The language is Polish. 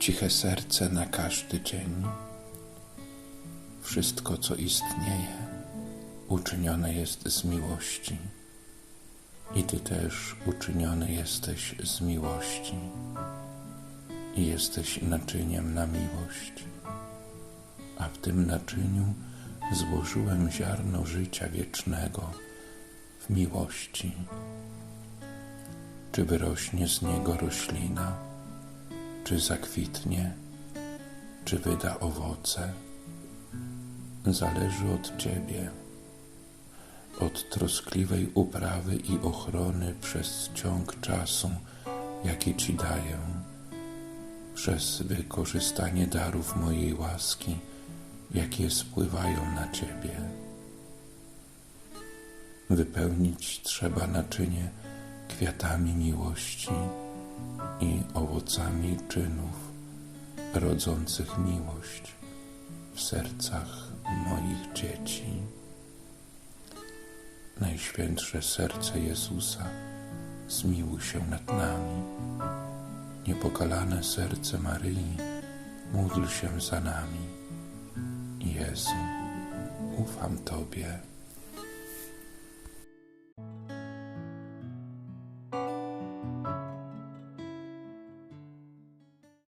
ciche serce na każdy dzień. Wszystko, co istnieje, uczynione jest z miłości. I Ty też uczyniony jesteś z miłości. I jesteś naczyniem na miłość. A w tym naczyniu złożyłem ziarno życia wiecznego w miłości. Czy wyrośnie z niego roślina, czy zakwitnie, czy wyda owoce, zależy od Ciebie, od troskliwej uprawy i ochrony przez ciąg czasu, jaki Ci daję, przez wykorzystanie darów mojej łaski, jakie spływają na Ciebie. Wypełnić trzeba naczynie kwiatami miłości owocami czynów rodzących miłość w sercach moich dzieci. Najświętsze serce Jezusa, zmiłuj się nad nami. Niepokalane serce Maryi, módl się za nami. Jezu, ufam Tobie.